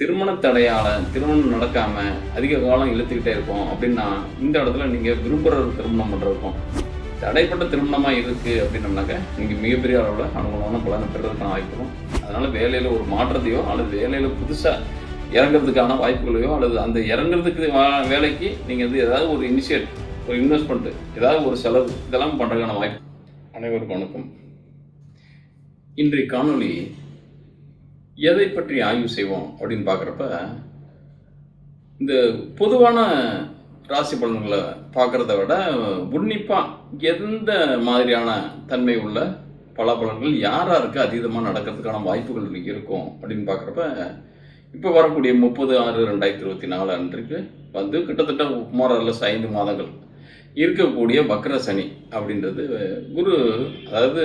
திருமண தடையால திருமணம் நடக்காம அதிக காலம் இழுத்துக்கிட்டே இருக்கோம் அப்படின்னா இந்த இடத்துல நீங்க விரும்புகிற திருமணம் பண்றதுக்கும் தடைப்பட்ட திருமணமா இருக்கு அப்படின்னம்னாக்க நீங்க மிகப்பெரிய அளவில் அனுகூலமான பலனை பெறுறதுக்கான வாய்ப்பு இருக்கும் அதனால வேலையில ஒரு மாற்றத்தையோ அல்லது வேலையில புதுசா இறங்குறதுக்கான வாய்ப்புகளையோ அல்லது அந்த இறங்குறதுக்கு வேலைக்கு நீங்க வந்து ஏதாவது ஒரு இனிஷியேட் ஒரு இன்வெஸ்ட்மெண்ட் ஏதாவது ஒரு செலவு இதெல்லாம் பண்றதுக்கான வாய்ப்பு. அனைவருக்கும் வணக்கம். இன்றைய காணொளி எதை பற்றி ஆய்வு செய்வோம் அப்படின்னு பார்க்குறப்ப இந்த பொதுவான ராசி பலன்களை பார்க்குறத விட உன்னிப்பாக எந்த மாதிரியான தன்மை உள்ள பலாபலன்கள் யார் யாருக்கு அதீதமாக நடக்கிறதுக்கான வாய்ப்புகள் இருக்கும் அப்படின்னு பார்க்குறப்ப இப்போ வரக்கூடிய முப்பது ஆறு ரெண்டாயிரத்தி இருபத்தி நாலு அன்றைக்கு வந்து கிட்டத்தட்ட மோரலஸ் ஐந்து மாதங்கள் இருக்கக்கூடிய வக்ர சனி அப்படின்றது குரு அதாவது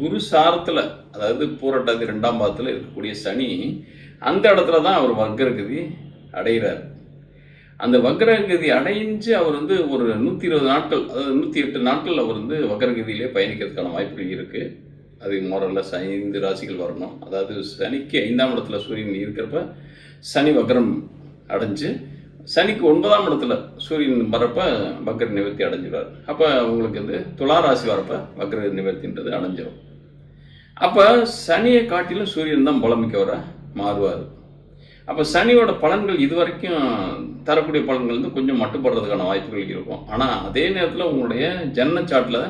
குரு சாரத்தில் அதாவது பூரட்டாதி ரெண்டாம் பாதத்தில் இருக்கக்கூடிய சனி அந்த இடத்துல தான் அவர் வக்ரகதி அடைகிறார் அந்த வக்ரகதி அடைஞ்சு அவர் வந்து ஒரு நூற்றி இருபது நாட்கள் அதாவது நூற்றி எட்டு நாட்கள் அவர் வந்து வக்ரகதியிலே பயணிக்கிறதுக்கான வாய்ப்புகள் இருக்குது அது மோரலஸ் ஐந்து ராசிகள் வரணும். அதாவது சனிக்கு ஐந்தாம் இடத்துல சூரியன் இருக்கிறப்ப சனி வக்ரம் அடைஞ்சு சனிக்கு ஒன்பதாம் இடத்துல சூரியன் வரப்ப வக்ர நிவர்த்தி அடைஞ்சிடுவார். அப்போ உங்களுக்கு வந்து துலா ராசி வரப்ப வக்ர நிவர்த்தின்றது அடைஞ்சிடும் அப்போ சனியை காட்டிலும் சூரியன் தான் புலமிக்கவர மாறுவார். அப்போ சனியோட பலன்கள் இது வரைக்கும் தரக்கூடிய பலன்கள் வந்து கொஞ்சம் மட்டுப்படுறதுக்கான வாய்ப்புகள் இருக்கும். ஆனால் அதே நேரத்தில் உங்களுடைய ஜன்னச்சாட்டில்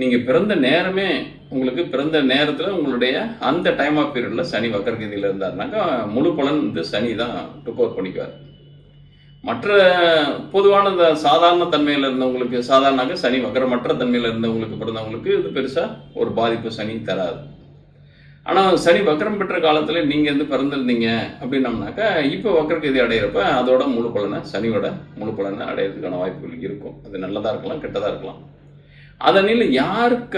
நீங்கள் பிறந்த நேரமே உங்களுக்கு பிறந்த நேரத்தில் உங்களுடைய அந்த டைம் ஆஃப் பீரியடில் சனி வக்கரகதியில் இருந்தாருனாக்கா முழு பலன் வந்து சனி தான் டுக்கோர் பண்ணிக்குவார். மற்ற பொதுவான இந்த சாதாரண தன்மையில் இருந்தவங்களுக்கு சாதாரணாக சனி வக்கரமற்ற தன்மையில் இருந்தவங்களுக்கு பிறந்தவங்களுக்கு இது பெருசாக ஒரு பாதிப்பு சனி தராது. ஆனால் சனி வக்கரம் பெற்ற காலத்தில் நீங்கள் வந்து பிறந்திருந்தீங்க அப்படின்னம்னாக்கா இப்போ வக்கரகதி அடையிறப்ப அதோட முழு பலனை சனியோட முழு பலனை அடையிறதுக்கான வாய்ப்புகள் இருக்கும். அது நல்லதாக இருக்கலாம் கெட்டதாக இருக்கலாம். அதனில் யாருக்க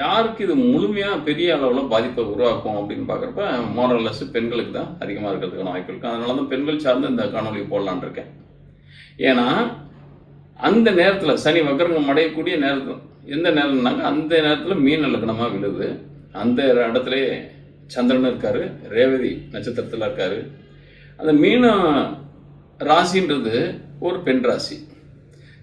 யாருக்கு இது முழுமையாக பெரிய அளவில் பாதிப்பை உருவாக்கும் அப்படின்னு பார்க்குறப்ப மோரல்லஸ் பெண்களுக்கு தான் அதிகமாக இருக்கிறதுக்கான வாய்ப்பு இருக்கும் அதனால தான் பெண்கள் சார்ந்து இந்த காணொலி போடலான் இருக்கேன். ஏன்னா அந்த நேரத்தில் சனி வக்கரங்கம் அடையக்கூடிய நேரத்தில் எந்த நேரம்னாங்க அந்த நேரத்தில் மீன் லக்னமாக விழுது. அந்த இடத்துல சந்திரன் இருக்காரு ரேவதி நட்சத்திரத்தில் இருக்காரு. அந்த மீன ராசின்றது ஒரு பெண் ராசி.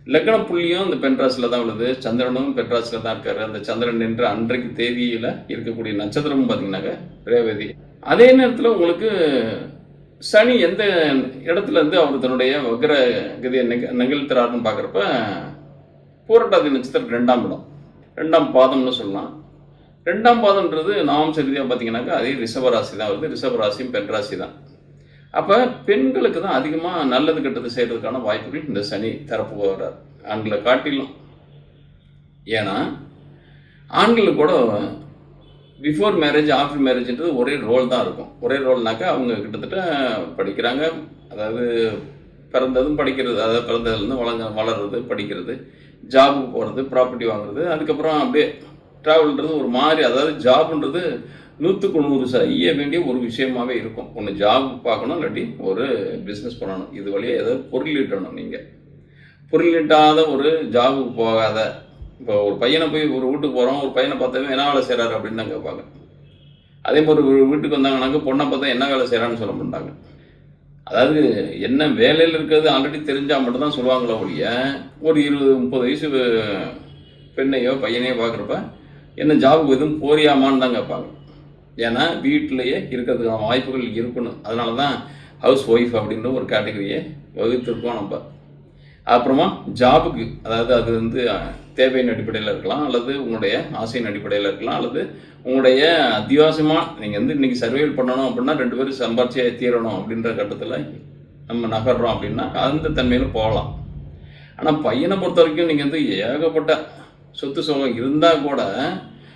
லக்ன புள்ளியும் இந்த பெண் தான் விழுது சந்திரனும் பெண் தான் இருக்காரு. அந்த சந்திரன் என்ற அன்றைக்கு தேதியில் இருக்கக்கூடிய நட்சத்திரமும் பார்த்தீங்கன்னாக்க ரேவதி. அதே நேரத்தில் உங்களுக்கு சனி எந்த இடத்துல இருந்து அவர் தன்னுடைய வக்ர கதியை நிக நிகழ்த்துறாருன்னு பார்க்குறப்ப பூரட்டாதி நட்சத்திரம் ரெண்டாம் இடம். ரெண்டாம் பாதம்னு சொல்லலாம். ரெண்டாம் பாதம்ன்றது நாம் சரிதியாக பார்த்தீங்கன்னாக்கா அதே ரிஷபராசி தான் வருது. ரிஷபராசியும் பெண் ராசி தான். அப்போ பெண்களுக்கு தான் அதிகமாக நல்லது கெட்டது செய்கிறதுக்கான வாய்ப்புகள் இந்த சனி தரப்பு வர்றார். ஆண்களை காட்டிலும். ஏன்னா ஆண்களுக்கு கூட பிஃபோர் மேரேஜ் ஆஃப்டர் மேரேஜ்ன்றது ஒரே ரோல் தான் இருக்கும். ஒரே ரோல்னாக்கா அவங்க கிட்டத்தட்ட படிக்கிறாங்க. அதாவது பிறந்ததும் படிக்கிறது அதாவது பிறந்ததுலேருந்து வளங்க வளர்றது படிக்கிறது ஜாபுக்கு போகிறது ப்ராப்பர்ட்டி வாங்குறது அதுக்கப்புறம் அப்படியே ட்ராவல்ன்றது ஒரு மாதிரி அதாவது ஜாப்ன்றது நூற்றுக்கு நூறு செய்ய வேண்டிய ஒரு விஷயமாவே இருக்கும். ஒன்று ஜாப் பார்க்கணும் இல்லாட்டி ஒரு பிஸ்னஸ் பண்ணணும். இது வழியாக ஏதாவது பொருள் ஈட்டணும் நீங்கள் பொருளிட்டாத ஒரு ஜாபுக்கு போகாத. இப்போ ஒரு பையனை போய் ஒரு வீட்டுக்கு போகிறோம் ஒரு பையனை பார்த்தவங்க என்ன வேலை செய்கிறாரு அப்படின்னு தான் கேட்பாங்க. அதே மாதிரி ஒரு வீட்டுக்கு வந்தாங்கன்னாக்க பொண்ணை பார்த்தா என்ன வேலை செய்கிறான்னு சொல்ல மாட்டாங்க. அதாவது என்ன வேலையில் இருக்கிறது ஆல்ரெடி தெரிஞ்சால் மட்டும்தான் சொல்லுவாங்களோ ஒழிய ஒரு இருபது முப்பது வயசு பெண்ணையோ பையனையோ பார்க்குறப்ப என்ன ஜாபுக்கு எதுவும் போறியாமான்னு தான் கேட்பாங்க. ஏன்னா வீட்டிலேயே இருக்கிறதுக்கான வாய்ப்புகள் இருக்கணும். அதனால தான் ஹவுஸ் ஒய்ஃப் அப்படின்ற ஒரு கேட்டகரியை வகுத்திருக்கோம் நம்ம. அப்புறமா ஜாபுக்கு அதாவது அது வந்து தேவையின் அடிப்படையில் இருக்கலாம் அல்லது உங்களுடைய ஆசையின் அடிப்படையில் இருக்கலாம் அல்லது உங்களுடைய அத்தியாவசியமாக நீங்கள் வந்து இன்றைக்கி சர்வைவல் பண்ணணும் அப்படின்னா ரெண்டு பேரும் சம்பாரிச்சியாக தீரணும் அப்படின்ற கட்டத்தில் நம்ம நகர்றோம் அப்படின்னா அந்த தன்மையில் போகலாம். ஆனால் பையனை பொறுத்த வரைக்கும் நீங்கள் வந்து ஏகப்பட்ட சொத்து சுகம் இருந்தால் கூட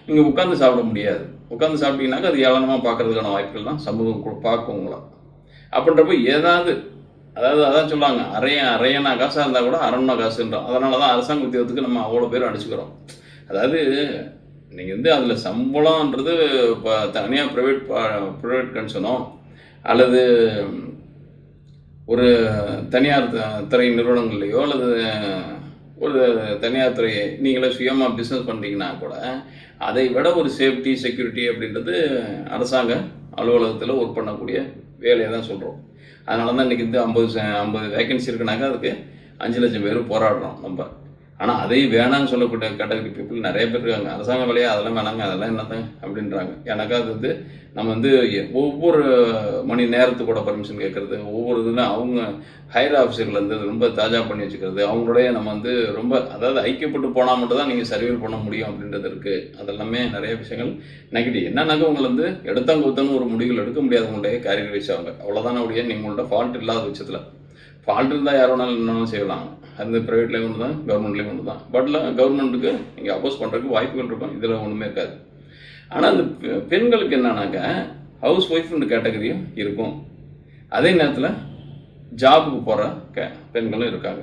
நீங்கள் உட்காந்து சாப்பிட முடியாது. உட்காந்து சாப்பிட்டீங்கன்னாக்கா அது ஏளனமாக பார்க்கறதுக்கான வாய்ப்புகள் தான். சமூகம் பார்க்கும் உங்களை. அப்படின்றப்ப ஏதாவது அதாவது அதான் சொல்லுவாங்க அரையன் அரையனா காசாக இருந்தால் கூட அரண்னா காசுன்றோம். அதனால தான் அரசாங்க உத்தியோகத்துக்கு நம்ம அவ்வளோ பேர் அடிச்சுக்கிறோம் அதாவது நீங்கள் வந்து அதில் சம்பளம்ன்றது இப்போ தனியாக ப்ரைவேட் ப்ரைவேட் கன்சனோ அல்லது ஒரு தனியார் துறை நிறுவனங்கள்லையோ அல்லது ஒரு தனியார் துறை நீங்களே சுயமாக பிஸ்னஸ் பண்ணுறீங்கன்னா கூட அதை விட ஒரு சேஃப்டி செக்யூரிட்டி அப்படின்றது அரசாங்க அலுவலகத்தில் ஒர்க் பண்ணக்கூடிய வேலையை தான் சொல்கிறோம் அதனால தான் இன்றைக்கி வந்து ஐம்பது ஐம்பது வேகன்சி இருக்குனாக்கா அதுக்கு அஞ்சு லட்சம் பேர் போராடுறோம் நம்ம. ஆனால் அதையும் வேணாம்னு சொல்லக்கூடிய கேட்டகரி பீப்புள் நிறைய பேர் இருக்காங்க. அரசாங்க வேலையாக அதெல்லாம் வேணாங்க அதெல்லாம் என்னத்தாங்க அப்படின்றாங்க. எனக்கு அது வந்து நம்ம வந்து எ- ஒவ்வொரு மணி நேரத்துக்கு கூட பர்மிஷன் கேட்கறது ஒவ்வொரு இதுலையும் அவங்க ஹையர் ஆஃபீஸர்லேருந்து ரொம்ப தாஜா பண்ணி வச்சுக்கிறது அவங்களுடைய நம்ம வந்து ரொம்ப அதாவது ஐக்கியப்பட்டு போனால் மட்டும் தான் நீங்கள் சர்வீல் பண்ண முடியும் அப்படின்றது இருக்குது அதெல்லாமே நிறைய விஷயங்கள் நெகட்டிவ் என்னன்னாக்க உங்களை வந்து எடுத்தாங்க ஒருத்தவங்க ஒரு முடிவுகள் எடுக்க முடியாதவங்களுடைய கேரியர் வைஸ் அவங்க. அவ்வளோதான உடைய நீங்களோட ஃபால்ட் இல்லாத பட்சத்தில். ஃபால்ட் இருந்தால் யார் வேணாலும் என்னென்னு செய்யலாம். அந்த ப்ரைவேட்லேயும் ஒன்று தான் கவர்மெண்ட்லேயும் ஒன்று தான் பட்லாம் கவர்மெண்ட்டுக்கு நீங்கள் அப்போஸ் பண்ணுறதுக்கு வாய்ப்புகள் இருக்கும் இதில் ஒன்றுமே இருக்காது. ஆனால் அந்த பெ- பெண்களுக்கு என்னன்னாக்கா ஹவுஸ் ஒய்ஃப்னு கேட்டகரியும் இருக்கும். அதே நேரத்தில் ஜாபுக்கு போகிற கே பெண்களும் இருக்காங்க.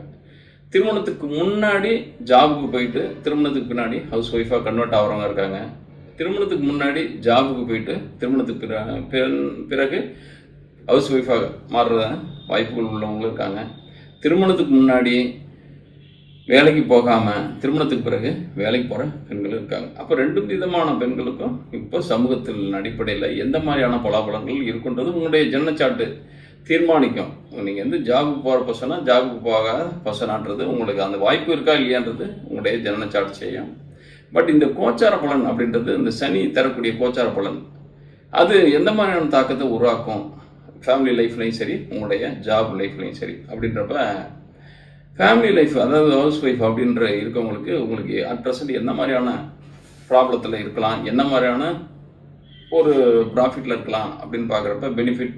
திருமணத்துக்கு முன்னாடி ஜாபுக்கு போயிட்டு திருமணத்துக்கு பின்னாடி ஹவுஸ் ஒய்ஃபாக கன்வெர்ட் ஆகிறவங்க இருக்காங்க. திருமணத்துக்கு முன்னாடி ஜாபுக்கு போயிட்டு திருமணத்துக்கு பிற- பிறகு ஹவுஸ் ஒய்ஃபாக மாறுற வாய்ப்புகள் உள்ளவங்களும் இருக்காங்க. திருமணத்துக்கு முன்னாடி வேலைக்கு போகாமல் திருமணத்துக்கு பிறகு வேலைக்கு போகிற பெண்களும் இருக்காங்க. அப்போ ரெண்டு விதமான பெண்களுக்கும் இப்போ சமூகத்தில் அடிப்படையில் எந்த மாதிரியான பலாபலங்கள் இருக்குன்றது உங்களுடைய ஜன்னச்சாட்டு தீர்மானிக்கும். நீங்கள் வந்து ஜாபுக்கு போகிற பசனா ஜாபுக்கு போகாத பசனான்றது உங்களுக்கு அந்த வாய்ப்பு இருக்கா இல்லையான்றது உங்களுடைய ஜன்னச்சாட்டு செய்யும். பட் இந்த கோச்சார பலன் அப்படின்றது இந்த சனி தரக்கூடிய கோச்சார பலன். அது எந்த மாதிரியான தாக்கத்தை உருவாக்கும்? ஃபேமிலி லைஃப்லையும் சரி உங்களுடைய ஜாப் லைஃப்லையும் சரி அப்படின்றப்ப ஃபேமிலி லைஃப் அதாவது ஹவுஸ் ஒய்ஃப் அப்படின்ற இருக்கவங்களுக்கு உங்களுக்கு அட் ப்ரெசன்ட் என்ன மாதிரியான ப்ராப்ளத்தில் இருக்கலாம் என்ன மாதிரியான ஒரு ப்ராஃபிட்டில் இருக்கலாம் அப்படின்னு பார்க்குறப்ப பெனிஃபிட்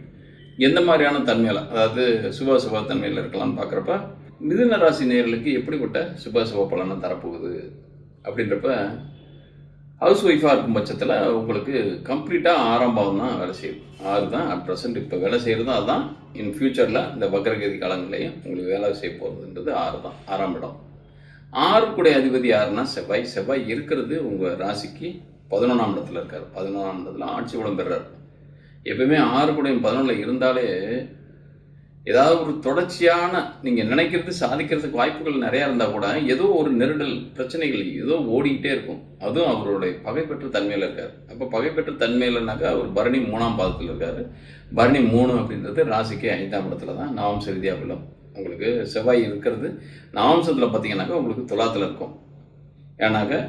எந்த மாதிரியான தன்மையில் அதாவது சுப சுப தன்மையில் இருக்கலாம்னு பார்க்குறப்ப மிதுன ராசி நேர்களுக்கு எப்படிப்பட்ட சுப சுப பலனை தரப்போகுது அப்படின்றப்ப ஹவுஸ் ஒய்ஃபாக இருக்கும் பட்சத்தில் உங்களுக்கு கம்ப்ளீட்டாக ஆறாம் பாவம் தான் வேலை செய்யும். ஆறு தான் அட் ப்ரெசென்ட் இப்போ வேலை செய்கிறது அதுதான் இன் ஃபியூச்சரில் இந்த வக்ரகதி காலங்களையும் உங்களுக்கு வேலை செய்ய போகிறதுன்றது ஆறு தான் ஆறாம் இடம். ஆறுக்குடைய அதிபதி யாருன்னா செவ்வாய். செவ்வாய் இருக்கிறது உங்கள் ராசிக்கு பதினொன்றாம் இடத்துல இருக்கார். பதினொன்றாம் இடத்துல ஆட்சி உடம் பெறார் எப்பவுமே ஆறுக்குடைய பதினொன்றில் இருந்தாலே ஏதாவது ஒரு தொடர்ச்சியான நீங்கள் நினைக்கிறது சாதிக்கிறதுக்கு வாய்ப்புகள் நிறையா இருந்தால் கூட ஏதோ ஒரு நெருடல் பிரச்சனைகள் ஏதோ ஓடிக்கிட்டே இருக்கும். அதுவும் அவருடைய பகைப்பற்ற தன்மையில் இருக்கார். அப்போ பகைப்பற்ற தன்மையிலனாக்கா அவர் பரணி மூணாம் பாதத்தில் இருக்கார். பரணி மூணு அப்படின்றது ராசிக்கு ஐந்தாம் இடத்துல தான். நவம்ச வித்யாபலம் உங்களுக்கு செவ்வாய் இருக்கிறது. நவம்சத்தில் பார்த்தீங்கன்னாக்கா உங்களுக்கு துலாத்தில் இருக்கும். ஏன்னாக்கா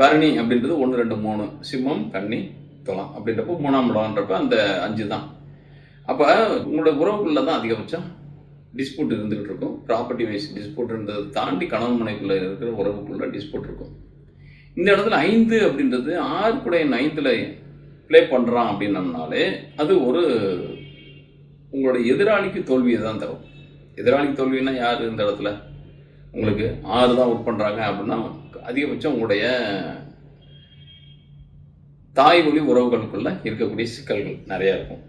பரணி அப்படின்றது ஒன்று ரெண்டு மூணு சிம்மம் கன்னி துலாம் அப்படின்றப்போ மூணாம் இடம்ன்றப்ப அந்த அஞ்சு தான். அப்போ உங்களோட உறவுக்குள்ளே தான் அதிகபட்சம் டிஸ்பியூட் இருந்துகிட்டு இருக்கும் ப்ராப்பர்ட்டி வைஸ் டிஸ்பியூட் இருந்ததை தாண்டி கணவன் மனைக்குள்ளே இருக்கிற உறவுக்குள்ளே டிஸ்பியூட் இருக்கும். இந்த இடத்துல ஐந்து அப்படின்றது ஆறுக்குடைய நைன்த்தில் ஐந்தில் ப்ளே பண்ணுறான் அப்படின்னம்னாலே அது ஒரு உங்களோட எதிராளிக்கு தோல்வியை தான் தரும். எதிராளிக்கு தோல்வின்னா யார் இந்த இடத்துல? உங்களுக்கு ஆறு தான் ஒர்க் பண்ணுறாங்க அப்படின்னா அதிகபட்சம் உங்களுடைய தாய் மொழி உறவுகளுக்குள்ளே இருக்கக்கூடிய சிக்கல்கள் நிறையா இருக்கும்.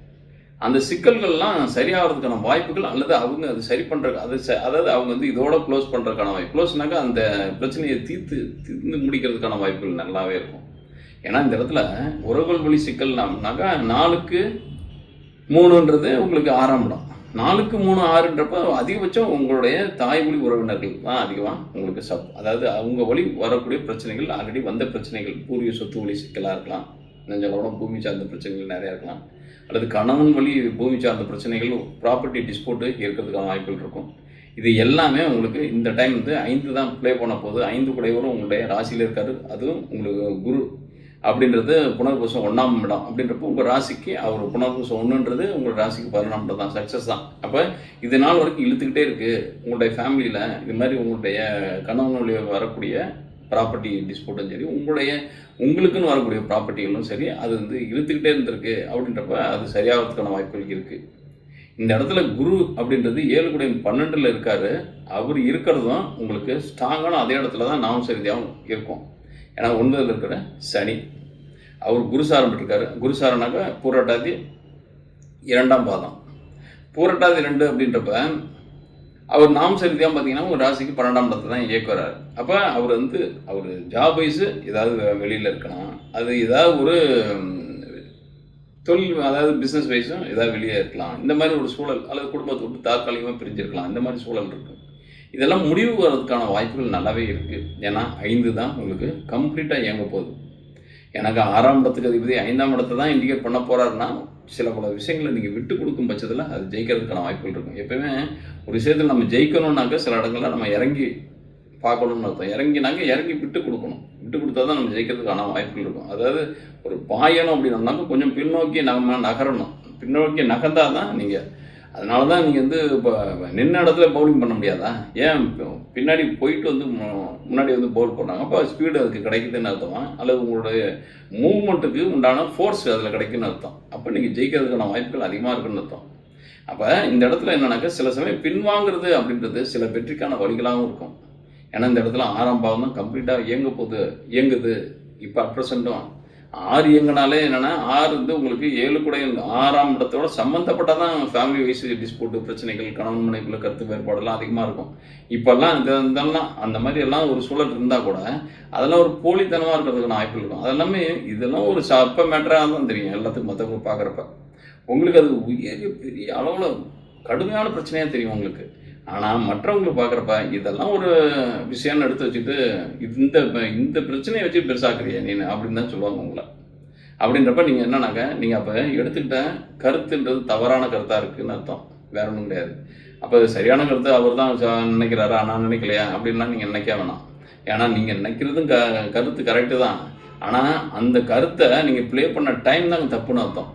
அந்த சிக்கல்கள்லாம் சரியாகிறதுக்கான வாய்ப்புகள் அல்லது அவங்க அது சரி பண்ணுற அது ச- அதாவது அவங்க வந்து இதோட க்ளோஸ் பண்ணுறதுக்கான வாய்ப்பு க்ளோஸ்னாக்கா அந்த பிரச்சனையை தீர்த்து தீர்ந்து முடிக்கிறதுக்கான வாய்ப்புகள் நல்லாவே இருக்கும். ஏன்னா இந்த இடத்துல உறவுகள் வழி சிக்கல்னாக்கா நாலுக்கு மூணுன்றது உங்களுக்கு ஆறாம் இடம். நாலுக்கு மூணு ஆறுன்றப்ப அதிகபட்சம் உங்களுடைய தாய்மொழி உறவினர்கள் தான் அதிகமாக உங்களுக்கு சப் அதாவது அவங்க வழி வரக்கூடிய பிரச்சனைகள் ஆல்ரெடி வந்த பிரச்சனைகள் பூர்வீக சொத்து வழி சிக்கலாக இருக்கலாம். நெஞ்சளவோட பூமி சார்ந்த பிரச்சனைகள் நிறையா இருக்கலாம். அல்லது கணவன் வழி பூமி சார்ந்த பிரச்சனைகள் ப்ராப்பர்ட்டி டிஸ்பியூட்டு இருக்கிறதுக்கான வாய்ப்புகள் இருக்கும். இது எல்லாமே உங்களுக்கு இந்த டைம் வந்து ஐந்து தான் ப்ளே பண்ண போது ஐந்து குடைவரும் உங்களுடைய ராசியில் இருக்கார். அதுவும் உங்களுக்கு குரு அப்படின்றது புனர்பூசம் ஒன்றாம் இடம். அப்படின்றப்போ உங்கள் ராசிக்கு அவர் புனர்பூசம் ஒன்றுன்றது உங்கள் ராசிக்கு பதினொன்றாம் இடம் தான். சக்ஸஸ் தான். அப்போ இது நாள் வரைக்கும் இழுத்துக்கிட்டே இருக்குது உங்களுடைய ஃபேமிலியில் இது மாதிரி உங்களுடைய கணவன் வழியா வரக்கூடிய ப்ராப்பர்ட்டி டிஸ்பியூட்டும் சரி உங்களுடைய உங்களுக்குன்னு வரக்கூடிய ப்ராப்பர்ட்டிகளும் சரி அது வந்து இழுத்துக்கிட்டே இருந்திருக்கு அப்படின்றப்ப அது சரியாகிறதுக்கான வாய்ப்புகள் இருக்குது இந்த இடத்துல குரு அப்படின்றது ஏழு கூட பன்னெண்டில் இருக்கார். அவர் இருக்கிறது தான் உங்களுக்கு ஸ்ட்ராங்கான அதே இடத்துல தான் நாம் சரிதியாகவும் இருக்கும். ஏன்னா ஒன்பதில் இருக்கிற சனி அவர் குருசாரம் குரு குருசாரனாக்க பூரட்டாதி இரண்டாம் பாதம். பூரட்டாதி ரெண்டு அப்படின்றப்ப அவர் நாம் சரிதியாக பார்த்தீங்கன்னா உங்கள் ராசிக்கு பன்னெண்டாம் இடத்தை தான் இயக்குறாரு அப்போ அவர் வந்து அவர் ஜாப் வைஸு ஏதாவது வெளியில் இருக்கலாம். அது ஏதாவது ஒரு தொழில் அதாவது பிஸ்னஸ் வைஸும் ஏதாவது வெளியே இருக்கலாம். இந்த மாதிரி ஒரு சூழல் அல்லது குடும்பத்தை விட்டு தாக்காலிகமாக பிரிஞ்சிருக்கலாம். இந்த மாதிரி சூழல் இருக்கும். இதெல்லாம் முடிவு வர்றதுக்கான வாய்ப்புகள் நல்லாவே இருக்குது ஏன்னா ஐந்து தான் உங்களுக்கு கம்ப்ளீட்டாக இயங்க போகுது. எனக்கு ஆறாம் இடத்துக்கு அதிபதி ஐந்தாம் இடத்தை தான் இண்டிகேட் பண்ண போகிறாருன்னா சில பல விஷயங்களை நீங்கள் விட்டு கொடுக்கும் பட்சத்தில் அது ஜெயிக்கிறதுக்கான வாய்ப்புகள் இருக்கும். எப்பவுமே ஒரு விஷயத்தில் நம்ம ஜெயிக்கணும்னாக்க சில இடங்கள்ல நம்ம இறங்கி பார்க்கணும்னு அர்த்தம். இறங்கினாங்க இறங்கி விட்டு கொடுக்கணும். விட்டு கொடுத்தா தான் நம்ம ஜெயிக்கிறதுக்கான வாய்ப்புகள் இருக்கும். அதாவது ஒரு பாயணும் அப்படின்னோம்னாக்க கொஞ்சம் பின்னோக்கி நம்ம நகரணும். பின்னோக்கி நகர்ந்தால் தான் நீங்கள் அதனால தான் நீங்கள் வந்து இப்போ நின்ன இடத்துல பவுலிங் பண்ண முடியாதா? ஏன் பின்னாடி போயிட்டு வந்து மு- முன்னாடி வந்து பவுல் பண்ணாங்க அப்போ ஸ்பீடு அதுக்கு கிடைக்குதுன்னு அர்த்தமா? அல்லது உங்களுடைய மூவ்மெண்ட்டுக்கு உண்டான ஃபோர்ஸ் அதில் கிடைக்குன்னு அர்த்தம். அப்போ நீங்கள் ஜெயிக்கிறதுக்கான வாய்ப்புகள் அதிகமாக இருக்குன்னு அர்த்தம். அப்போ இந்த இடத்துல என்னன்னாக்கா சில சமயம் பின்வாங்கிறது அப்படின்றது சில வெற்றிக்கான வழிகளாகவும் இருக்கும். ஏன்னா இந்த இடத்துல ஆறாம் பாவம் தான் கம்ப்ளீட்டாக இயங்க போகுது இயங்குது. இப்போ அட் ப்ரெசண்ட்டும் ஆறு இயங்கினாலே என்னென்னா ஆறு வந்து உங்களுக்கு ஏழு கூட ஆறாம் இடத்தோட சம்மந்தப்பட்ட தான் ஃபேமிலி வைஸ் டிஸ்பியூட் பிரச்சனைகள் கணவன் மனைவிக்குள்ள கருத்து வேறுபாடெல்லாம் அதிகமாக இருக்கும். இப்போல்லாம் இந்த இதெல்லாம் அந்த மாதிரி எல்லாம் ஒரு சூழல் இருந்தால் கூட அதெல்லாம் ஒரு போலித்தனமாக இருக்கிறதுக்கான வாய்ப்பு இருக்கும். அதெல்லாமே இதெல்லாம் ஒரு சப்ப மேட்டராக தான் தெரியும் எல்லாத்துக்கும் மற்றவங்க பார்க்குறப்ப. உங்களுக்கு அது உயரிய பெரிய அளவில் கடுமையான பிரச்சனையாக தெரியும் உங்களுக்கு. ஆனால் மற்றவங்களை பார்க்குறப்ப இதெல்லாம் ஒரு விஷயம்னு எடுத்து வச்சுட்டு இந்த இந்த பிரச்சனையை வச்சு பெருசாக்குறிய நீ அப்படின்னு தான் சொல்லுவாங்க உங்களை. அப்படின்றப்ப நீங்கள் என்னன்னாக்க நீங்கள் அப்போ எடுத்துக்கிட்ட கருத்துன்றது தவறான கருத்தாக இருக்குன்னு அர்த்தம். வேற ஒன்றும் கிடையாது. அப்போ சரியான கருத்து அவர் தான் நினைக்கிறாரா நான் நினைக்கலையா அப்படின்லாம் நீங்கள் நினைக்க வேணாம். ஏன்னா நீங்கள் நினைக்கிறதும் க கருத்து கரெக்டு தான். ஆனால் அந்த கருத்தை நீங்கள் ப்ளே பண்ண டைம் தான் தப்புன்னு அர்த்தம்.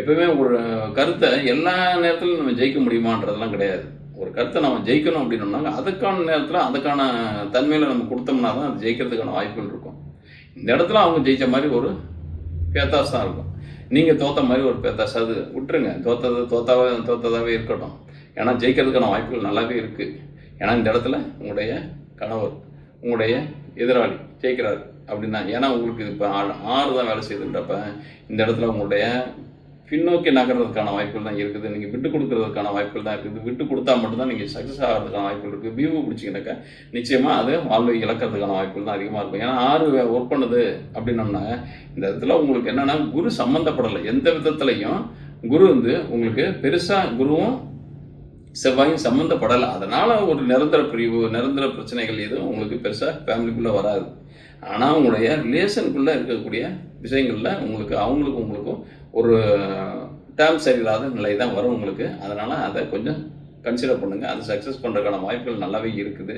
எப்பவுமே ஒரு கருத்தை எல்லா நேரத்திலும் நம்ம ஜெயிக்க முடியுமான்றதெல்லாம் கிடையாது. ஒரு கருத்தை நம்ம ஜெயிக்கணும் அப்படின்னோம்னா அதுக்கான நேரத்தில் அதுக்கான தன்மையில் நம்ம கொடுத்தோம்னா தான் அது ஜெயிக்கிறதுக்கான வாய்ப்புகள் இருக்கும். இந்த இடத்துல அவங்க ஜெயித்த மாதிரி ஒரு பேத்தாஸ் தான் இருக்கும். நீங்கள் தோத்த மாதிரி ஒரு பேத்தாஸ் அது. விட்டுருங்க. தோத்தது தோத்தாவே தோத்ததாகவே இருக்கட்டும். ஏன்னா ஜெயிக்கிறதுக்கான வாய்ப்புகள் நல்லாவே இருக்குது ஏன்னா இந்த இடத்துல உங்களுடைய கணவர் உங்களுடைய எதிராளி ஜெயிக்கிறார் அப்படின்னா ஏன்னா உங்களுக்கு இப்போ ஆறு தான் வேலை செய்யுதுன்றப்ப இந்த இடத்துல உங்களுடைய பின்னோக்கி நகர்றதுக்கான வாய்ப்புகள் தான் இருக்குது. நீங்கள் விட்டு கொடுக்கறதுக்கான வாய்ப்புகள் தான் இருக்குது. விட்டு கொடுத்தா மட்டும்தான் நீங்கள் சக்ஸஸ் ஆகிறதுக்கான வாய்ப்புகள் இருக்குது வியூ பிடிச்சிங்கனாக்கா நிச்சயமாக அது வாழ்வை இழக்கிறதுக்கான வாய்ப்புகள் தான் அதிகமாக இருக்கும். ஏன்னா ஆறு ஒர்க் பண்ணுது அப்படின்னம்னா இந்த இடத்துல உங்களுக்கு என்னென்னா குரு சம்மந்தப்படலை எந்த விதத்துலையும் குரு வந்து உங்களுக்கு பெருசாக குருவும் செவ்வாயும் சம்மந்தப்படலை அதனால் ஒரு நிரந்தர பிரிவு நிரந்தர பிரச்சனைகள் எதுவும் உங்களுக்கு பெருசாக ஃபேமிலிக்குள்ளே வராது. ஆனால் உங்களுடைய ரிலேஷனுக்குள்ளே இருக்கக்கூடிய விஷயங்களில் உங்களுக்கு அவங்களுக்கும் உங்களுக்கும் ஒரு டேர்ம் சரியில்லாத நிலை தான் வரும் உங்களுக்கு. அதனால் அதை கொஞ்சம் கன்சிடர் பண்ணுங்கள் அது சக்ஸஸ் பண்ணுறதுக்கான வாய்ப்புகள் நல்லாவே இருக்குது.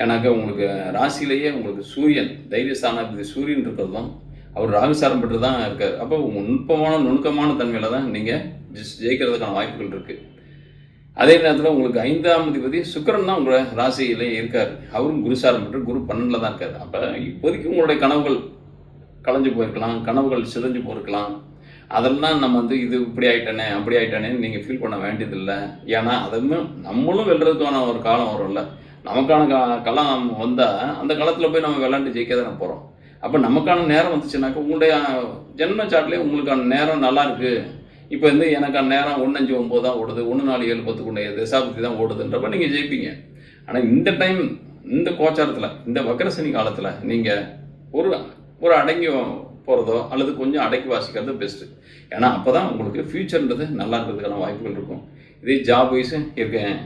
ஏன்னாக்கா உங்களுக்கு ராசியிலேயே உங்களுக்கு சூரியன் தைரியஸ்தானாதிபதி சூரியன் இருக்கிறதும் அவர் ராகுசாரம் பெற்று தான் இருக்கார். அப்போ நுட்பமான நுணுக்கமான தன்மையில் தான் நீங்கள் ஜெயிக்கிறதுக்கான வாய்ப்புகள் இருக்குது அதே நேரத்தில் உங்களுக்கு ஐந்தாம் அதிபதி சுக்கரன் தான் உங்களோட ராசியிலே இருக்கார். அவரும் குருசாரம் பெற்று குரு பன்னெண்டில் தான் இருக்கார். அப்போ இப்போதைக்கு உங்களுடைய கனவுகள் கலைஞ்சு போயிருக்கலாம். கனவுகள் சிதைஞ்சு போயிருக்கலாம். அதெல்லாம் நம்ம வந்து இது இப்படி ஆயிட்டானே அப்படி ஆயிட்டானேன்னு நீங்கள் ஃபீல் பண்ண வேண்டியதில்லை. ஏன்னா அதுவும் நம்மளும் வெல்றதுக்கான ஒரு காலம் வரும்ல. நமக்கான கா களம் வந்தால் அந்த காலத்தில் போய் நம்ம விளாண்டு ஜெயிக்க தானே போகிறோம் அப்போ நமக்கான நேரம் வந்துச்சுனாக்கா உங்களுடைய ஜென்ம சாட்லேயே உங்களுக்கான நேரம் நல்லா இருக்கு. இப்போ வந்து எனக்கான நேரம் ஒன்று அஞ்சு ஒம்பது தான் ஓடுது ஒன்று நாலு ஏழு பத்து கொண்டு தசாபதி தான் ஓடுதுன்றப்ப நீங்கள் ஜெயிப்பீங்க. ஆனால் இந்த டைம் இந்த கோச்சாரத்தில் இந்த வக்கரசனி காலத்தில் நீங்கள் ஒரு ஒரு அடங்கி போகிறதோ அல்லது கொஞ்சம் அடக்கி வாசிக்கிறது பெஸ்ட்டு ஏன்னா அப்போ தான் உங்களுக்கு ஃப்யூச்சர்ன்றது நல்லா இருக்கிறதுக்கான வாய்ப்புகள் இருக்கும். இதே ஜாப் வைஸு இருக்கேன்.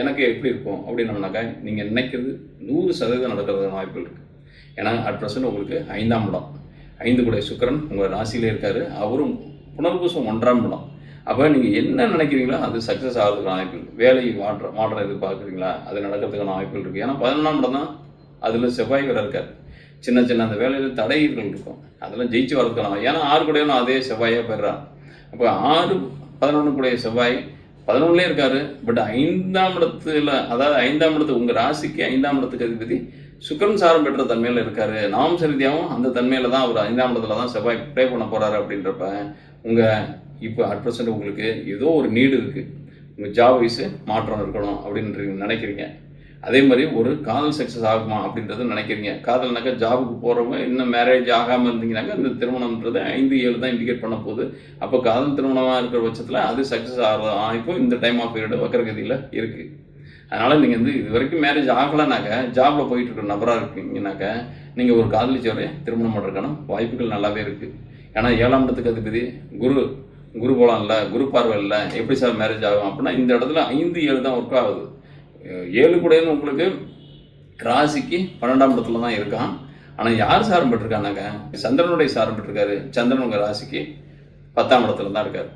எனக்கு எப்படி இருக்கும்? அப்படின்னோம்னாக்கா நீங்கள் நினைக்கிறது நூறு சதவீதம் நடக்கிறதுக்கான வாய்ப்புகள் இருக்குது ஏன்னா அட் ப்ரெசன்ட் உங்களுக்கு ஐந்தாம் இடம். ஐந்து கூட சுக்கிரன் உங்கள் ராசியிலே இருக்கார். அவரும் புனர்பூசம் ஒன்றாம் இடம். அப்போ நீங்கள் என்ன நினைக்கிறீங்களோ அது சக்ஸஸ் ஆகிறதுக்கான வாய்ப்புகள் வேலை மாற்ற மாற்றம் எதிர்பார்க்குறீங்களா? அது நடக்கிறதுக்கான வாய்ப்புகள் இருக்குது ஏன்னா பதினொன்றாம் இடம் தான் அதில் செவ்வாய் வேறு இருக்கார். சின்ன சின்ன அந்த வேலையில் தடைகள் இருக்கும். அதெல்லாம் ஜெயிச்சு வளர்க்கலாம் ஏன்னா ஆறு கூடயும் அதே செவ்வாயாக பெறான் அப்போ ஆறு பதினொன்று கூடிய செவ்வாய் பதினொன்றுலேயே இருக்காரு. பட் ஐந்தாம் இடத்துல அதாவது ஐந்தாம் இடத்து உங்கள் ராசிக்கு ஐந்தாம் இடத்துக்கு அதிபதி சுக்கரன் சாரம் பெற்ற தன்மையில் இருக்காரு. நாம சரிதியாகவும் அந்த தன்மையில் தான் அவர் ஐந்தாம் இடத்துல தான் செவ்வாய் ப்ளே பண்ண போகிறாரு அப்படின்றப்ப உங்கள் இப்போ அட் ப்ரெசென்ட் உங்களுக்கு ஏதோ ஒரு நீடு இருக்குது உங்கள் ஜாப் வைஸு மாற்றம் இருக்கணும் அப்படின்னு நினைக்கிறீங்க. அதே மாதிரி ஒரு காதல் சக்ஸஸ் ஆகுமா அப்படின்றத நினைக்கிறீங்க. காதல்னாக்கா ஜாபுக்கு போகிறவங்க இன்னும் மேரேஜ் ஆகாமல் இருந்தீங்கன்னாக்கா இந்த திருமணம்ன்றது ஐந்து ஏழு தான் இண்டிகேட் பண்ண போகுது. அப்போ காதல் திருமணமாக இருக்கிற பட்சத்தில் அது சக்ஸஸ் ஆகிறது இப்போ இந்த டைம் ஆஃப் பீரியட் வக்கரகதியில் இருக்குது அதனால் நீங்கள் வந்து இது வரைக்கும் மேரேஜ் ஆகலைனாக்கா ஜாபில் போயிட்டு இருக்கிற நபராக இருக்கீங்கனாக்கா நீங்கள் ஒரு காதலிச்சவரை திருமணம் பண்ணுறதுக்கான வாய்ப்புகள் நல்லாவே இருக்குது ஏன்னா ஏழாம் இடத்துக்கு அதிபதி குரு குரு இல்லை குரு பார்வை இல்லை எப்படி சார் மேரேஜ் ஆகும் அப்படின்னா இந்த இடத்துல ஐந்து ஏழு தான் ஒர்க் ஆகுது. ஏழு கூடன்னு உங்களுக்கு ராசிக்கு பன்னெண்டாம் இடத்துல தான் இருக்கான். ஆனால் யார் சாரம் பெற்றிருக்கானாங்க சந்திரனுடைய சாரம் பெற்றிருக்காரு. சந்திரன் உங்கள் ராசிக்கு பத்தாம் இடத்துல தான் இருக்கார்.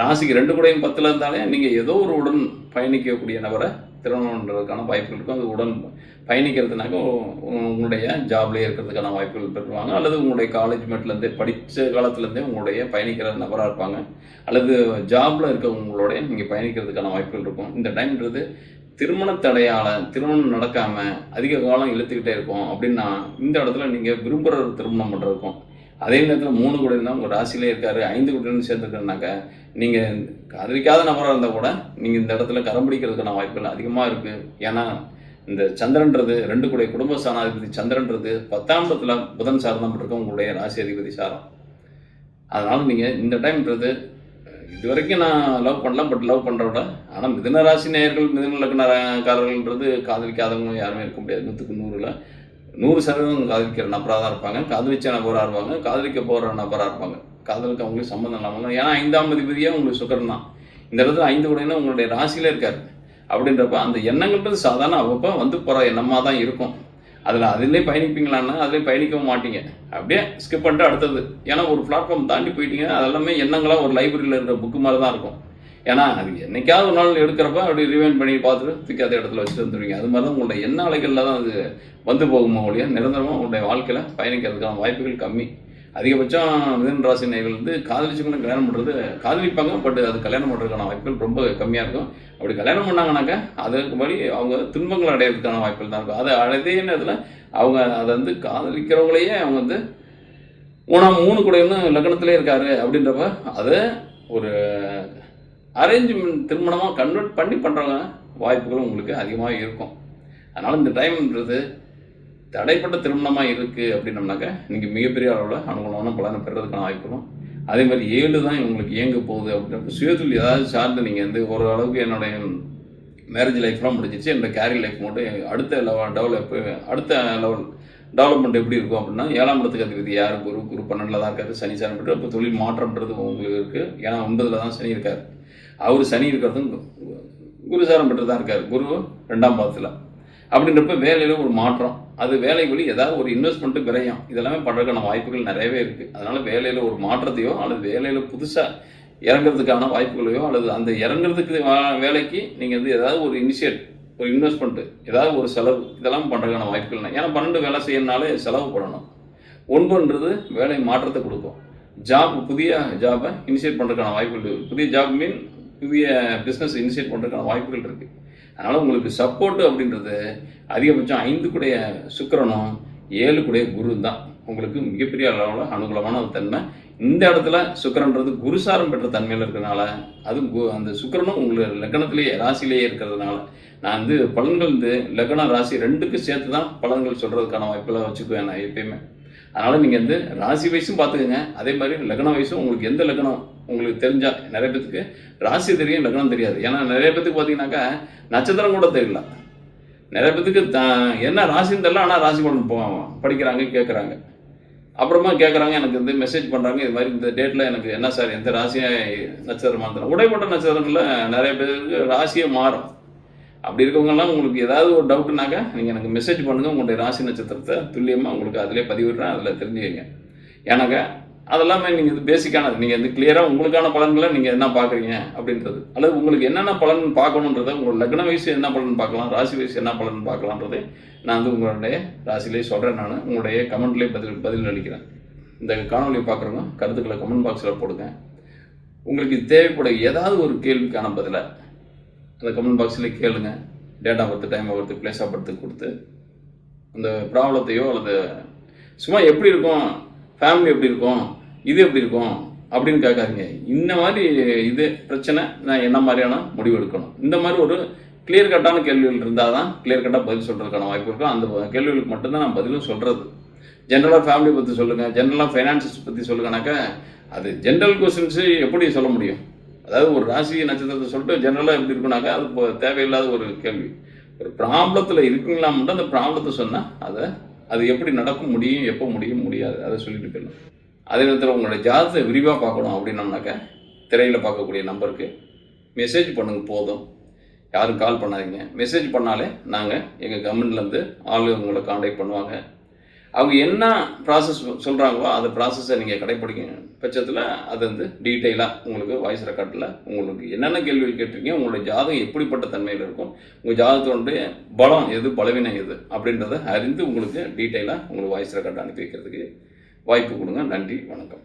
ராசிக்கு ரெண்டு கூடையும் பத்தில் இருந்தாலே நீங்கள் ஏதோ ஒரு உடன் பயணிக்கக்கூடிய நபரை திருமணம்ன்றதுக்கான வாய்ப்புகள் இருக்கும். அது உடன் பயணிக்கிறதுனாக்க உ- உங்களுடைய ஜாப்லேயே இருக்கிறதுக்கான வாய்ப்புகள் பெறுவாங்க. அல்லது உங்களுடைய காலேஜ் மேட்லேருந்தே படித்த காலத்துலேருந்தே உங்களுடைய பயணிக்கிற நபராக இருப்பாங்க. அல்லது ஜாபில் இருக்கிறவங்களோடைய நீங்கள் பயணிக்கிறதுக்கான வாய்ப்புகள் இருக்கும். இந்த டைம்ன்றது திருமண தடையால் திருமணம் நடக்காமல் அதிக காலம் இழுத்துக்கிட்டே இருக்கும். அப்படின்னா இந்த இடத்துல நீங்கள் விரும்புகிற ஒரு திருமணம் பண்ணுறதுக்கும் அதே நேரத்தில் மூணு கூட இருந்தால் உங்கள் ராசியிலே இருக்கார் ஐந்து கூட சேர்ந்துருக்கேன்னாக்க நீங்கள் காதலிக்காத நபராக இருந்தால் கூட நீங்கள் இந்த இடத்துல கரம் பிடிக்கிறதுக்கான வாய்ப்புகள் அதிகமாக இருக்குது ஏன்னா இந்த சந்திரன்றது ரெண்டு கூட குடும்ப ஸ்தானாதிபதி சந்திரன்றது பத்தாம் இடத்துல புதன் சார்ந்தம் இருக்கும் உங்களுடைய ராசி அதிபதி சாரம். அதனால் நீங்கள் இந்த டைம்ன்றது இது வரைக்கும் நான் லவ் பண்ணலாம் பட் லவ் பண்ணுற விட ஆனால் மிதன ராசி நேயர்கள் மிதன லக்னக்காரர்கள்ன்றது காதலிக்காதவங்க யாருமே இருக்க முடியாது. நூற்றுக்கு நூறில். நூறு சதவீதம் காதலிக்கிற நபராக தான் இருப்பாங்க. காதலிச்ச நபராக இருப்பாங்க. காதலிக்க போகிற நபராக இருப்பாங்க. காதலுக்கு அவங்களுக்கு சம்மந்தம் இல்லாமல் ஏன்னா ஐந்தாம் அதிபதியாக உங்களுக்கு சுக்கரன் தான். இந்த இடத்துல ஐந்து உடையினா உங்களுடைய ராசியில் இருக்கார். அப்படின்றப்ப அந்த எண்ணங்கள்ன்றது சாதாரண அவ்வப்போ வந்து போகிற எண்ணமாக தான் இருக்கும். அதில் அதிலே பயணிப்பீங்களான்னா அதிலே பயணிக்கவும் மாட்டீங்க. அப்படியே ஸ்கிப் பண்ணிட்டு அடுத்தது. ஏன்னா ஒரு பிளாட்ஃபார்ம் தாண்டி போயிட்டீங்க. அதெல்லாமே எண்ணங்களாக ஒரு லைப்ரரியில் இருக்கிற புக்கு மாதிரி தான் இருக்கும். ஏன்னா அது என்னைக்காவது ஒரு நாள் எடுக்கிறப்ப அப்படி ரிவைன் பண்ணி பார்த்துட்டு தூக்கி அதே இடத்துல வச்சுட்டு வந்துடுவீங்க அது மாதிரி தான் உங்களுடைய எண்ண அலைகளில் தான் அது வந்து போகுமோ ஒழிய நிரந்தரமாக உங்களுடைய வாழ்க்கையில் பயணிக்கிறதுக்கான வாய்ப்புகள் கம்மி. அதிகபட்சம் மிதன் ராசி நேர்கள் வந்து காதலிச்சுக்கணும் கல்யாணம் பண்ணுறது காதலிப்பாங்க பட் அது கல்யாணம் பண்ணுறதுக்கான வாய்ப்புகள் ரொம்ப கம்மியாக இருக்கும். அப்படி கல்யாணம் பண்ணாங்கனாக்கா அதுக்கு படி அவங்க துன்பங்கள் அடையிறதுக்கான வாய்ப்புகள் தான் இருக்கும். அது அதே நேரத்தில் அவங்க அதை வந்து காதலிக்கிறவங்களையே அவங்க வந்து மூணாம் மூணு கூடையும் லக்னத்திலே இருக்காரு அப்படின்றப்ப அதை ஒரு அரேஞ்ச்மெண்ட் திருமணமாக கன்வெர்ட் பண்ணி பண்ணுறவங்க வாய்ப்புகளும் உங்களுக்கு அதிகமாக இருக்கும். அதனால் இந்த டைம்ன்றது தடைப்பட்ட திருமணமாக இருக்குது அப்படின்னம்னாக்க இன்றைக்கி மிகப்பெரிய அளவில் அனுகூலமான பலனை பெறதுக்கான வாய்ப்புகளும் அதே மாதிரி ஏழு தான் உங்களுக்கு இயங்க போகுது அப்படின்றப்ப சுயதொழில் ஏதாவது சார்ந்து நீங்கள் வந்து ஓரளவுக்கு என்னுடைய மேரேஜ் லைஃப்லாம் முடிஞ்சிச்சு என்னோட கேரியர் லைஃப் மட்டும் அடுத்த லெவல் டெவலப் அடுத்த லெவல் டெவலப்மெண்ட் எப்படி இருக்கும் அப்படின்னா ஏழாம் இடத்துக்கு அதிபதி யார்? குரு குரு பன்னெண்டில் தான் இருக்காரு சனி சாரம் அப்போ தொழில் மாற்றம்ன்றது உங்களுக்கு இருக்குது ஏன்னா ஒன்பதில் தான் சனி இருக்கார். அவர் சனி இருக்கிறதும் கு- குரு பெற்று தான் இருக்கார். குரு ரெண்டாம் பாதத்தில். அப்படின்றப்ப வேலையில் ஒரு மாற்றம். அது வேலை வழி ஏதாவது ஒரு இன்வெஸ்ட்மெண்ட்டு விரையும். இதெல்லாமே பண்ணுறதுக்கான வாய்ப்புகள் நிறையவே இருக்குது அதனால் வேலையில் ஒரு மாற்றத்தையோ அல்லது வேலையில் புதுசாக இறங்குறதுக்கான வாய்ப்புகளையோ அல்லது அந்த இறங்குறதுக்கு வேலைக்கு நீங்கள் வந்து ஏதாவது ஒரு இனிஷியேட் ஒரு இன்வெஸ்ட்மெண்ட்டு ஏதாவது ஒரு செலவு இதெல்லாம் பண்ணுறதுக்கான வாய்ப்புகள் ஏன்னா பன்னெண்டு வேலை செய்யணுனாலே செலவு பண்ணணும் ஒன்பதுன்றது வேலை மாற்றத்தை கொடுக்கும். ஜாப் புதிய ஜாபை இனிஷியேட் பண்ணுறதுக்கான வாய்ப்புகள் புதிய ஜாப் மீன் புதிய பிஸ்னஸ் இனிஷியேட் பண்ணுறதுக்கான வாய்ப்புகள் இருக்குது அதனால் உங்களுக்கு சப்போர்ட்டு அப்படின்றது அதிகபட்சம் ஐந்து கூடைய சுக்கிரனும் ஏழு கூடைய குரு தான். உங்களுக்கு மிகப்பெரிய அளவில் அனுகூலமான ஒரு தன்மை. இந்த இடத்துல சுக்கிரன்றது குருசாரம் பெற்ற தன்மையில் இருக்கிறதுனால அது கு- அந்த சுக்கிரனும் உங்களுக்கு லக்னத்திலேயே ராசியிலேயே இருக்கிறதுனால நான் வந்து பலன்கள் வந்து லக்ன ராசி ரெண்டுக்கும் சேர்த்து தான் பலன்கள் சொல்கிறதுக்கான வாய்ப்பெல்லாம் வச்சுக்குவேன் நான் எப்பயுமே. அதனால் நீங்கள் வந்து ராசி வயசும் பார்த்துக்கோங்க. அதே மாதிரி லக்ன வயசும் உங்களுக்கு எந்த லக்னம் உங்களுக்கு தெரிஞ்சா நிறைய பேத்துக்கு ராசி தெரியும் லக்னம் தெரியாது. ஏன்னா நிறைய பேத்துக்கு பார்த்தீங்கன்னாக்கா நட்சத்திரம் கூட தெரியல. நிறைய பேத்துக்கு த என்ன ராசின்னு தெரியல ஆனால் ராசி பலன் போவாங்க படிக்கிறாங்க கேட்குறாங்க அப்புறமா கேட்குறாங்க எனக்கு வந்து மெசேஜ் பண்ணுறாங்க இது மாதிரி இந்த டேட்டில் எனக்கு என்ன சார் எந்த ராசியை நட்சத்திரமாக தரேன் உடைப்பட்ட நட்சத்திரங்களில் நிறைய பேருக்கு ராசியே மாறும். அப்படி இருக்கவங்கலாம் உங்களுக்கு ஏதாவது ஒரு டவுட்டுனாக்கா நீங்கள் எனக்கு மெசேஜ் பண்ணுங்கள் உங்களுடைய ராசி நட்சத்திரத்தை துல்லியமாக உங்களுக்கு அதிலே பதிவிடுறேன் அதில் தெரிஞ்சுக்கங்க. ஏன்னாக்கா அதெல்லாமே நீங்கள் இது பேசிக்கானது நீங்கள் வந்து கிளியராக உங்களுக்கான பலன்களை நீங்கள் என்ன பார்க்குறீங்க அப்படின்றது. அல்லது உங்களுக்கு என்னென்ன பலன் பார்க்கணுன்றதை உங்கள் லக்ன வயசு என்ன பலன் பார்க்கலாம் ராசி வயசு என்ன பலன் பார்க்கலான்றதை நான் வந்து உங்களுடைய ராசிலேயே சொல்கிறேன் நான். உங்களுடைய கமெண்ட்லேயே பதில் பதில் அளிக்கிறேன். இந்த காணொலியை பார்க்குறவங்க கருத்துக்களை கமெண்ட் பாக்ஸில் போடுங்க. உங்களுக்கு தேவைப்படும் ஏதாவது ஒரு கேள்விக்கான பதிலை அந்த கமெண்ட் பாக்ஸில் கேளுங்க. Date of birth time of birth place of birth கொடுத்து அந்த ப்ராப்ளத்தையோ அல்லது சும்மா எப்படி இருக்கும் ஃபேமிலி எப்படி இருக்கும்? இது எப்படி இருக்கும்? அப்படின்னு கேட்காதீங்க. இந்த மாதிரி இது பிரச்சனை நான் என்ன மாதிரியான முடிவு எடுக்கணும்? இந்த மாதிரி ஒரு கிளியர் கட்டான கேள்விகள் இருந்தால் தான் கிளியர் கட்டாக பதில் சொல்கிறதுக்கான வாய்ப்பு இருக்கும் அந்த கேள்விகளுக்கு மட்டும்தான் நான் பதிலும் சொல்கிறது ஜென்ரலாக ஃபேமிலி பற்றி சொல்லுங்கள் ஜென்ரலாக ஃபைனான்சஸ் பற்றி சொல்லுங்கனாக்கா அது ஜென்ரல் கொஸ்டின்ஸு எப்படி சொல்ல முடியும்? அதாவது ஒரு ராசி நட்சத்திரத்தை சொல்லிட்டு ஜென்ரலாக எப்படி இருக்குனாக்கா அது தேவையில்லாத ஒரு கேள்வி. ஒரு ப்ராப்ளத்தில் இருக்குங்களா மட்டும் அந்த ப்ராப்ளத்தை சொன்னால் அதை அது எப்படி நடக்கும் முடியும் எப்போ முடியும் முடியாது. அதை சொல்லிட்டு போயிடலாம். அதே நேரத்தில் உங்களோட ஜாதத்தை விரிவாக பார்க்கணும் அப்படின்னம்னாக்கா திரையில் பார்க்கக்கூடிய நம்பருக்கு மெசேஜ் பண்ணுங்க போதும். யாரும் கால் பண்ணாதீங்க. மெசேஜ் பண்ணாலே நாங்கள் எங்கள் கவர்மெண்ட்லேருந்து ஆள் உங்களை காண்டாக்ட் பண்ணுவாங்க. அவங்க என்ன ப்ராசஸ் சொல்கிறாங்களோ அந்த ப்ராசஸை நீங்கள் கடைப்பிடிக்கணும் பட்சத்தில் அது வந்து டீட்டெயிலாக உங்களுக்கு வாய்ஸ் ரெக்கார்டில் உங்களுக்கு என்னென்ன கேள்விகள் கேட்டிருக்கீங்க உங்களுடைய ஜாதகம் எப்படிப்பட்ட தன்மையில் இருக்கும் உங்கள் ஜாதகத்தினுடைய பலம் எது பலவீனம் எது அப்படின்றத அறிந்து உங்களுக்கு டீட்டெயிலாக உங்களுக்கு வாய்ஸ் ரெக்கார்டு அனுப்பி வைக்கிறதுக்கு வாய்ப்பு கொடுங்க. நன்றி வணக்கம்.